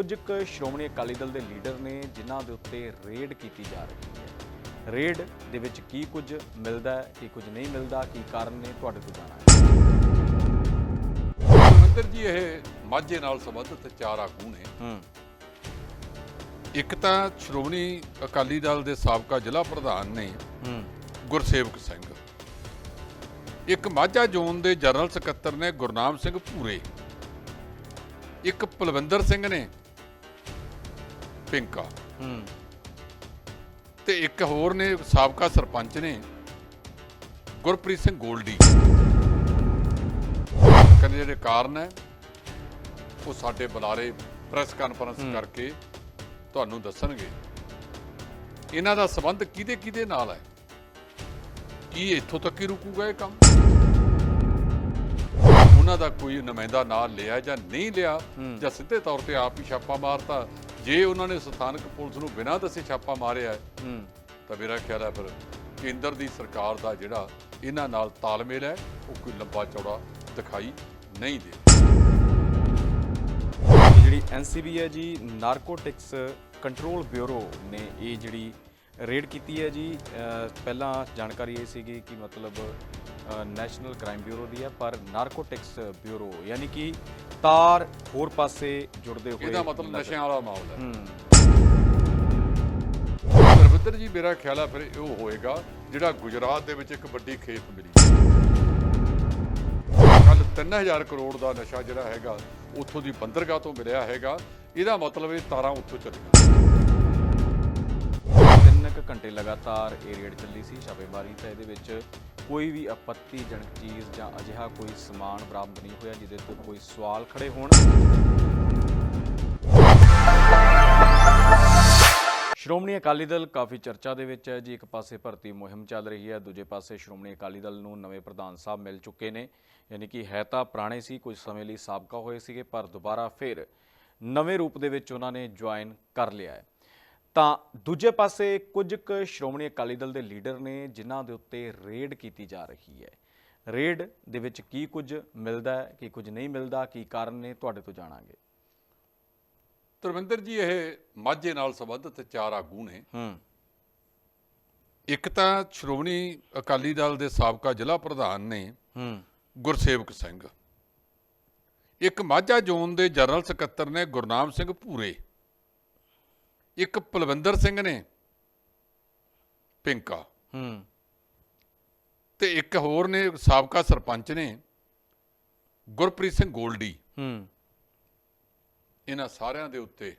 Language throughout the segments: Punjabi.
ਕੁਝ ਕੁ ਸ਼੍ਰੋਮਣੀ ਅਕਾਲੀ ਦਲ ਦੇ ਲੀਡਰ ਨੇ ਜਿਨ੍ਹਾਂ ਦੇ ਉੱਤੇ ਰੇਡ ਕੀਤੀ ਜਾ ਰਹੀ ਹੈ। ਰੇਡ ਦੇ ਵਿੱਚ ਕੀ ਕੁਝ ਮਿਲਦਾ ਹੈ ਕੀ ਕੁਝ ਨਹੀਂ ਮਿਲਦਾ ਕੀ ਕਾਰਨ ਨੇ ਤੁਹਾਡੇ ਤੋਂ ਜਾਣਾ ਹੈ ਜੀ ਇਹ ਮਾਝੇ ਨਾਲ ਸੰਬੰਧਿਤ ਚਾਰ ਆਗੂ ਨੇ। ਹੂੰ। ਇੱਕ ਤਾਂ ਸ਼੍ਰੋਮਣੀ ਅਕਾਲੀ ਦਲ ਦੇ ਸਾਬਕਾ ਜ਼ਿਲ੍ਹਾ ਪ੍ਰਧਾਨ ਨੇ ਗੁਰਸੇਵਕ ਸਿੰਘ। ਇੱਕ ਮਾਝਾ ਜ਼ੋਨ ਦੇ ਜਨਰਲ ਸਕੱਤਰ ਨੇ ਗੁਰਨਾਮ ਸਿੰਘ ਭੂਰੇ। ਇੱਕ ਪਲਵਿੰਦਰ ਸਿੰਘ ਨੇ ਪਿੰਕਾ। ਹੂੰ। ਤੇ ਇੱਕ ਹੋਰ ਨੇ ਸਾਬਕਾ ਸਰਪੰਚ ਨੇ ਗੁਰਪ੍ਰੀਤ ਸਿੰਘ ਗੋਲਡੀ। ਕਹਿੰਦੇ ਜਿਹੜੇ ਕਾਰਨ ਹੈ ਉਹ ਸਾਡੇ ਬੁਲਾਰੇ ਪ੍ਰੈਸ ਕਾਨਫਰੰਸ ਕਰਕੇ ਤੁਹਾਨੂੰ ਦੱਸਣਗੇ। ਇਹਨਾਂ ਦਾ ਸਬੰਧ ਕਿਹਦੇ ਕਿਹਦੇ ਨਾਲ ਹੈ? ਕੀ ਇੱਥੋਂ ਤੱਕ ਹੀ ਰੁਕੂਗਾ ਇਹ ਕੰਮ? ਉਹਨਾਂ ਦਾ ਕੋਈ ਨੁਮਾਇੰਦਾ ਨਾਲ ਲਿਆ ਜਾਂ ਨਹੀਂ ਲਿਆ ਜਾਂ ਸਿੱਧੇ ਤੌਰ ਤੇ ਆਪ ਹੀ ਛਾਪਾ ਮਾਰਤਾ ਜੇ ਉਹਨਾਂ ਨੇ ਸਥਾਨਕ ਪੁਲਿਸ ਨੂੰ ਬਿਨਾਂ ਦੱਸੇ ਛਾਪਾ ਮਾਰਿਆ ਹੈ, ਤਾਂ ਮੇਰਾ ਖਿਆਲ ਹੈ ਫਿਰ ਕੇਂਦਰ ਦੀ ਸਰਕਾਰ ਦਾ ਜਿਹੜਾ ਇਹਨਾਂ ਨਾਲ ਤਾਲਮੇਲ ਹੈ ਉਹ ਕੋਈ ਲੰਬਾ ਚੌੜਾ ਦਿਖਾਈ ਨਹੀਂ ਦੇ ਜਿਹੜੀ ਐਨਸੀਬੀ ਹੈ ਜੀ ਨਾਰਕੋਟਿਕਸ ਕੰਟਰੋਲ ਬਿਊਰੋ ਨੇ ਇਹ ਜਿਹੜੀ ਰੇਡ ਕੀਤੀ ਹੈ ਜੀ। ਪਹਿਲਾਂ ਜਾਣਕਾਰੀ ਇਹ ਸੀਗੀ ਕਿ ਮਤਲਬ ਨੈਸ਼ਨਲ ਕ੍ਰਾਈਮ ਬਿਊਰੋ ਦੀ ਹੈ ਪਰ ਨਾਰਕੋਟਿਕਸ ਬਿਊਰੋ ਯਾਨੀ ਕਿ ਤਾਰ ਹੋਰ ਪਾਸੇ ਜੁੜਦੇ ਹੋਏ ਇਹਦਾ ਮਤਲਬ ਨਸ਼ਿਆਂ ਵਾਲਾ ਮਾਮਲਾ ਹੈ। ਰਵਿੰਦਰ ਜੀ ਮੇਰਾ ਖਿਆਲ ਹੈ ਫਿਰ ਇਹ ਹੋਏਗਾ ਜਿਹੜਾ ਗੁਜਰਾਤ ਦੇ ਵਿੱਚ ਇੱਕ ਵੱਡੀ ਖੇਪ ਮਿਲੀ। ਕੱਲ 3000 ਕਰੋੜ ਦਾ ਨਸ਼ਾ ਜਿਹੜਾ ਹੈਗਾ ਉੱਥੋਂ ਦੀ ਬੰਦਰਗਾਹ ਤੋਂ ਮਿਲਿਆ ਹੈਗਾ। ਇਹਦਾ ਮਤਲਬ ਇਹ ਤਾਰਾਂ ਉੱਥੋਂ ਚੱਲੀਆਂ। ਤਿੰਨ ਘੰਟੇ ਲਗਾਤਾਰ ਇਹ ਰੇਡ ਚੱਲੀ ਸੀ, ਛਾਪੇਮਾਰੀ ਤਾਂ ਇਹਦੇ ਵਿੱਚ ਕੋਈ ਵੀ ਆਪੱਤੀਜਨਕ ਚੀਜ਼ ਜਾਂ ਅਜਿਹਾ ਕੋਈ ਸਮਾਨ ਬਰਾਮਦ ਨਹੀਂ ਹੋਇਆ, ਜਿਹਦੇ ਤੋਂ ਕੋਈ ਸਵਾਲ ਖੜੇ ਹੋਣ। ਸ਼੍ਰੋਮਣੀ ਅਕਾਲੀ ਦਲ ਕਾਫੀ ਚਰਚਾ ਦੇ ਵਿੱਚ ਹੈ ਜੀ, ਇੱਕ ਪਾਸੇ ਭਰਤੀ ਮੁਹਿੰਮ ਚੱਲ ਰਹੀ ਹੈ, ਦੂਜੇ ਪਾਸੇ ਸ਼੍ਰੋਮਣੀ ਅਕਾਲੀ ਦਲ ਨੂੰ ਨਵੇਂ ਪ੍ਰਧਾਨ ਸਾਹਿਬ ਮਿਲ ਚੁੱਕੇ ਨੇ, ਯਾਨੀ ਕਿ ਹੈ ਤਾਂ ਪੁਰਾਣੇ ਸੀ, ਕੁਝ ਸਮੇਂ ਲਈ ਸਾਬਕਾ ਹੋਏ ਸੀਗੇ, ਪਰ ਦੁਬਾਰਾ ਫਿਰ ਨਵੇਂ ਰੂਪ ਦੇ ਵਿੱਚ ਉਹਨਾਂ ਨੇ ਜੁਆਇਨ ਕਰ ਲਿਆ ਹੈ। ਤਾਂ ਦੂਜੇ ਪਾਸੇ ਕੁਝ ਕੁ ਸ਼੍ਰੋਮਣੀ ਅਕਾਲੀ ਦਲ ਦੇ ਲੀਡਰ ਨੇ ਜਿਨ੍ਹਾਂ ਦੇ ਉੱਤੇ ਰੇਡ ਕੀਤੀ ਜਾ ਰਹੀ ਹੈ। ਰੇਡ ਦੇ ਵਿੱਚ ਕੀ ਕੁਝ ਮਿਲਦਾ ਹੈ ਕੀ ਕੁਝ ਨਹੀਂ ਮਿਲਦਾ ਕੀ ਕਾਰਨ ਨੇ ਤੁਹਾਡੇ ਤੋਂ ਜਾਣਾਂਗੇ। ਧਰਮਿੰਦਰ ਜੀ ਇਹ ਮਾਝੇ ਨਾਲ ਸੰਬੰਧਿਤ ਚਾਰ ਆਗੂ ਨੇ। ਹੂੰ। ਇੱਕ ਤਾਂ ਸ਼੍ਰੋਮਣੀ ਅਕਾਲੀ ਦਲ ਦੇ ਸਾਬਕਾ ਜ਼ਿਲ੍ਹਾ ਪ੍ਰਧਾਨ ਨੇ ਹੂੰ। ਗੁਰਸੇਵਕ ਸਿੰਘ। ਇੱਕ ਮਾਝਾ ਜ਼ੋਨ ਦੇ ਜਨਰਲ ਸਕੱਤਰ ਨੇ ਗੁਰਨਾਮ ਸਿੰਘ ਭੂਰੇ। ਇੱਕ ਪਲਵਿੰਦਰ ਸਿੰਘ ਨੇ ਪਿੰਕਾ। ਹੂੰ। ਤੇ ਇੱਕ ਹੋਰ ਨੇ ਸਾਬਕਾ ਸਰਪੰਚ ਨੇ ਗੁਰਪ੍ਰੀਤ ਸਿੰਘ ਗੋਲਡੀ। ਹੂੰ। ਇਹਨਾਂ ਸਾਰਿਆਂ ਦੇ ਉੱਤੇ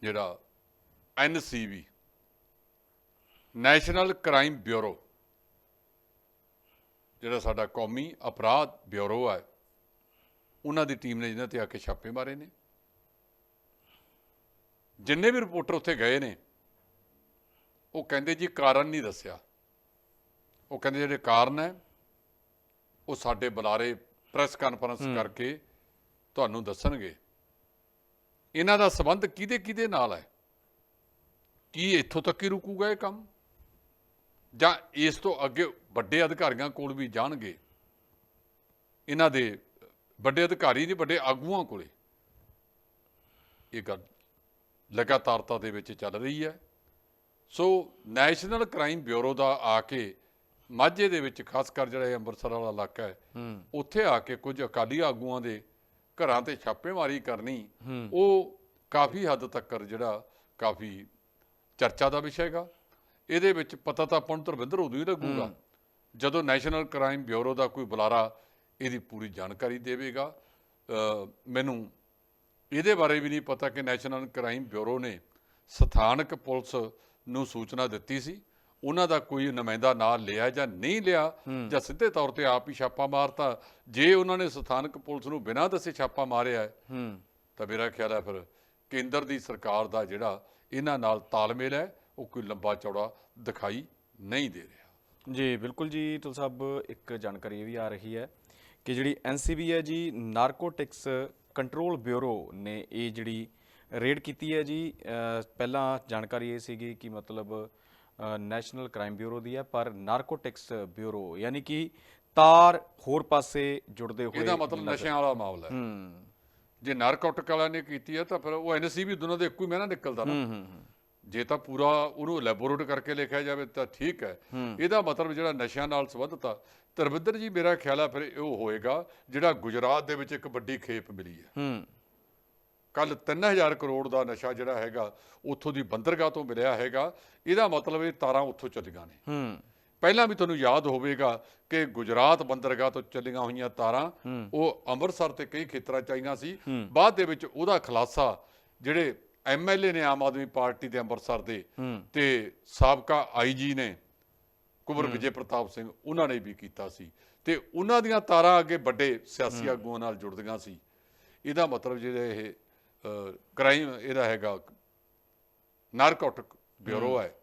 ਜਿਹੜਾ ਐਨਸੀਬੀ ਨੈਸ਼ਨਲ ਕ੍ਰਾਈਮ ਬਿਊਰੋ ਜਿਹੜਾ ਸਾਡਾ ਕੌਮੀ ਅਪਰਾਧ ਬਿਊਰੋ ਹੈ ਉਹਨਾਂ ਦੀ ਟੀਮ ਨੇ ਜਿਹਨਾਂ ਤੇ ਆ ਕੇ ਛਾਪੇ ਮਾਰੇ ਨੇ। ਜਿੰਨੇ ਵੀ ਰਿਪੋਰਟਰ ਉੱਥੇ ਗਏ ਨੇ ਉਹ ਕਹਿੰਦੇ ਜੀ ਕਾਰਨ ਨਹੀਂ ਦੱਸਿਆ। ਉਹ ਕਹਿੰਦੇ ਜਿਹੜੇ ਕਾਰਨ ਹੈ ਉਹ ਸਾਡੇ ਬੁਲਾਰੇ ਪ੍ਰੈਸ ਕਾਨਫਰੰਸ ਕਰਕੇ ਤੁਹਾਨੂੰ ਦੱਸਣਗੇ। ਇਹਨਾਂ ਦਾ ਸਬੰਧ ਕਿਹਦੇ ਕਿਹਦੇ ਨਾਲ ਹੈ? ਕੀ ਇੱਥੋਂ ਤੱਕ ਹੀ ਰੁਕੂਗਾ ਇਹ ਕੰਮ? ਜਾਂ ਇਸ ਤੋਂ ਅੱਗੇ ਵੱਡੇ ਅਧਿਕਾਰੀਆਂ ਕੋਲ ਵੀ ਜਾਣਗੇ? ਇਹਨਾਂ ਦੇ ਵੱਡੇ ਅਧਿਕਾਰੀ ਨਹੀਂ ਵੱਡੇ ਆਗੂਆਂ ਕੋਲੇ। ਇਹ ਗੱਲ ਲਗਾਤਾਰਤਾ ਦੇ ਵਿੱਚ ਚੱਲ ਰਹੀ ਹੈ। ਸੋ ਨੈਸ਼ਨਲ ਕ੍ਰਾਈਮ ਬਿਊਰੋ ਦਾ ਆ ਕੇ ਮਾਝੇ ਦੇ ਵਿੱਚ ਖਾਸ ਕਰ ਜਿਹੜਾ ਇਹ ਅੰਮ੍ਰਿਤਸਰ ਵਾਲਾ ਇਲਾਕਾ ਹੈ ਉੱਥੇ ਆ ਕੇ ਕੁਝ ਅਕਾਲੀ ਆਗੂਆਂ ਦੇ ਘਰਾਂ ਤੇ ਛਾਪੇਮਾਰੀ ਕਰਨੀ ਉਹ ਕਾਫੀ ਹੱਦ ਤੱਕ ਜਿਹੜਾ ਕਾਫੀ ਚਰਚਾ ਦਾ ਵਿਸ਼ਾ ਹੈਗਾ। ਇਹਦੇ ਵਿੱਚ ਪਤਾ ਤਾਂ ਆਪਾਂ ਨੂੰ ਧਰਵਿੰਦਰ ਉਦੋਂ ਹੀ ਲੱਗੂਗਾ ਜਦੋਂ ਨੈਸ਼ਨਲ ਕ੍ਰਾਈਮ ਬਿਊਰੋ ਦਾ ਕੋਈ ਬੁਲਾਰਾ ਇਹਦੀ ਪੂਰੀ ਜਾਣਕਾਰੀ ਦੇਵੇਗਾ। ਮੈਨੂੰ ਇਹਦੇ ਬਾਰੇ ਵੀ ਨਹੀਂ ਪਤਾ ਕਿ ਨੈਸ਼ਨਲ ਕ੍ਰਾਈਮ ਬਿਊਰੋ ਨੇ ਸਥਾਨਕ ਪੁਲਿਸ ਨੂੰ ਸੂਚਨਾ ਦਿੱਤੀ ਸੀ। ਉਹਨਾਂ ਦਾ ਕੋਈ ਨੁਮਾਇੰਦਾ ਨਾਲ ਲਿਆ ਜਾਂ ਨਹੀਂ ਲਿਆ ਜਾਂ ਸਿੱਧੇ ਤੌਰ ਤੇ ਆਪ ਹੀ ਛਾਪਾ ਮਾਰਤਾ। ਜੇ ਉਹਨਾਂ ਨੇ ਸਥਾਨਕ ਪੁਲਿਸ ਨੂੰ ਬਿਨਾਂ ਦੱਸੇ ਛਾਪਾ ਮਾਰਿਆ ਤਾਂ ਮੇਰਾ ਖਿਆਲ ਹੈ ਫਿਰ ਕੇਂਦਰ ਦੀ ਸਰਕਾਰ ਦਾ ਜਿਹੜਾ ਇਹਨਾਂ ਨਾਲ ਤਾਲਮੇਲ ਹੈ ਉਹ ਕੋਈ ਲੰਬਾ ਚੌੜਾ ਦਿਖਾਈ ਨਹੀਂ ਦੇ ਰਿਹਾ। ਜੀ ਬਿਲਕੁਲ ਜੀ ਤੁਲ ਸਾਹਿਬ ਇੱਕ ਜਾਣਕਾਰੀ ਇਹ ਵੀ ਆ ਰਹੀ ਹੈ ਕਿ ਜਿਹੜੀ ਐਨਸੀਬੀ ਹੈ ਜੀ ਨਾਰਕੋਟਿਕਸ ਕੰਟਰੋਲ ਬਿਊਰੋ ਨੇ ਇਹ ਜਿਹੜੀ ਰੇਡ ਕੀਤੀ ਹੈ ਜੀ ਪਹਿਲਾਂ ਜਾਣਕਾਰੀ ਇਹ ਸੀਗੀ ਕਿ ਮਤਲਬ ਨੈਸ਼ਨਲ ਕ੍ਰਾਈਮ ਬਿਊਰੋ ਦੀ ਹੈ ਪਰ ਨਾਰਕੋਟਿਕਸ ਬਿਊਰੋ ਯਾਨੀ ਕਿ ਤਾਰ ਹੋਰ ਪਾਸੇ ਜੁੜਦੇ ਹੋਏ ਇਹਦਾ ਮਤਲਬ ਨਸ਼ਿਆਂ ਵਾਲਾ ਮਾਮਲਾ ਹੈ। ਜੇ ਨਾਰਕੋਟਿਕ ਵਾਲਿਆਂ ਨੇ ਕੀਤੀ ਹੈ ਤਾਂ ਫਿਰ ਉਹ ਐਨਸੀ ਵੀ ਦੋਨਾਂ ਦੇ ਇੱਕੋ ਹੀ ਮਹਿਨਾ ਨਿਕਲਦਾ ਨਾ। ਜੇ ਤਾਂ ਪੂਰਾ ਉਹਨੂੰ ਲੈਬੋਰੇਟ ਕਰਕੇ ਲਿਖਿਆ ਜਾਵੇ ਤਾਂ ਠੀਕ ਹੈ। ਇਹਦਾ ਮਤਲਬ ਜਿਹੜਾ ਨਸ਼ਿਆਂ ਨਾਲ ਸੰਬੰਧਿਤ ਆ ਧਰਮਿੰਦਰ ਜੀ ਮੇਰਾ ਖਿਆਲ ਆ ਫਿਰ ਉਹ ਹੋਏਗਾ ਜਿਹੜਾ ਗੁਜਰਾਤ ਦੇ ਵਿੱਚ ਇੱਕ ਵੱਡੀ ਖੇਪ ਮਿਲੀ ਹੈ। ਕੱਲ 3000 ਕਰੋੜ ਦਾ ਨਸ਼ਾ ਜਿਹੜਾ ਹੈਗਾ ਉੱਥੋਂ ਦੀ ਬੰਦਰਗਾਹ ਤੋਂ ਮਿਲਿਆ ਹੈਗਾ ਇਹਦਾ ਮਤਲਬ ਇਹ ਤਾਰਾਂ ਉੱਥੋਂ ਚੱਲੀਆਂ ਨੇ। ਪਹਿਲਾਂ ਵੀ ਤੁਹਾਨੂੰ ਯਾਦ ਹੋਵੇਗਾ ਕਿ ਗੁਜਰਾਤ ਬੰਦਰਗਾਹ ਤੋਂ ਚੱਲੀਆਂ ਹੋਈਆਂ ਤਾਰਾਂ ਉਹ ਅੰਮ੍ਰਿਤਸਰ ਤੇ ਕਈ ਖੇਤਰਾਂ ਚ ਆਈਆਂ ਸੀ। ਬਾਅਦ ਦੇ ਵਿੱਚ ਉਹਦਾ ਖੁਲਾਸਾ ਜਿਹੜੇ ਐਮਐਲਏ ਨੇ ਆਮ ਆਦਮੀ ਪਾਰਟੀ ਦੇ ਅੰਮ੍ਰਿਤਸਰ ਦੇ ਤੇ ਸਾਬਕਾ ਆਈਜੀ ਨੇ ਕੁਮਰ ਵਿਜੇ ਪ੍ਰਤਾਪ ਸਿੰਘ ਉਹਨਾਂ ਨੇ ਵੀ ਕੀਤਾ ਸੀ। ਤੇ ਉਹਨਾਂ ਦੀਆਂ ਤਾਰਾਂ ਅੱਗੇ ਵੱਡੇ ਸਿਆਸੀ ਆਗੂਆਂ ਨਾਲ ਜੁੜਦੀਆਂ ਸੀ। ਇਹਦਾ ਮਤਲਬ ਜਿਹੜਾ ਇਹ ਕ੍ਰਾਈਮ ਇਹਦਾ ਹੈਗਾ ਨਾਰਕੋਟਿਕ ਬਿਊਰੋ ਹੈ।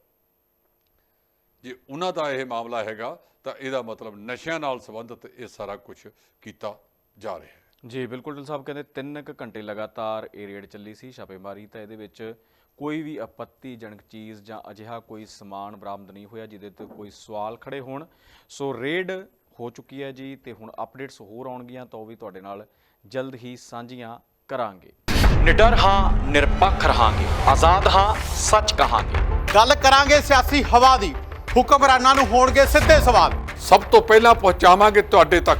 ਜੇ ਉਹਨਾਂ ਦਾ ਇਹ ਮਾਮਲਾ ਹੈਗਾ ਤਾਂ ਇਹਦਾ ਮਤਲਬ ਨਸ਼ਿਆਂ ਨਾਲ ਸੰਬੰਧਿਤ ਇਹ ਸਾਰਾ ਕੁਝ ਕੀਤਾ ਜਾ ਰਿਹਾ ਹੈ। ਜੀ ਬਿਲਕੁਲ ਢਿੱਲ ਸਾਹਿਬ ਕਹਿੰਦੇ 3 ਕੁ ਘੰਟੇ ਲਗਾਤਾਰ ਇਹ ਰੇਡ ਚੱਲੀ ਸੀ ਛਾਪੇਮਾਰੀ ਤਾਂ ਇਹਦੇ ਵਿੱਚ ਕੋਈ ਵੀ ਆਪੱਤੀਜਨਕ ਚੀਜ਼ ਜਾਂ ਅਜਿਹਾ ਕੋਈ ਸਮਾਨ ਬਰਾਮਦ ਨਹੀਂ ਹੋਇਆ ਜਿਹਦੇ ਤੇ ਕੋਈ ਸਵਾਲ ਖੜੇ ਹੋਣ। ਸੋ ਰੇਡ ਹੋ ਚੁੱਕੀ ਹੈ ਜੀ ਤੇ ਹੁਣ ਅਪਡੇਟਸ ਹੋਰ ਆਉਣਗੀਆਂ ਤਾਂ ਉਹ ਵੀ ਤੁਹਾਡੇ ਨਾਲ ਜਲਦ ਹੀ ਸਾਂਝੀਆਂ ਕਰਾਂਗੇ। ਨਿਡਰ ਹਾਂ ਨਿਰਪੱਖ ਰਹਾਂਗੇ। ਆਜ਼ਾਦ ਹਾਂ ਸੱਚ ਕਹਾਂਗੇ। ਗੱਲ ਕਰਾਂਗੇ ਸਿਆਸੀ ਹਵਾ ਦੀ। ਹੁਕਮਰਾਨਾਂ ਨੂੰ ਹੋਣਗੇ ਸਿੱਧੇ ਸਵਾਲ। ਸਭ ਤੋਂ ਪਹਿਲਾਂ ਪਹੁੰਚਾਵਾਂਗੇ ਤੁਹਾਡੇ ਤੱਕ।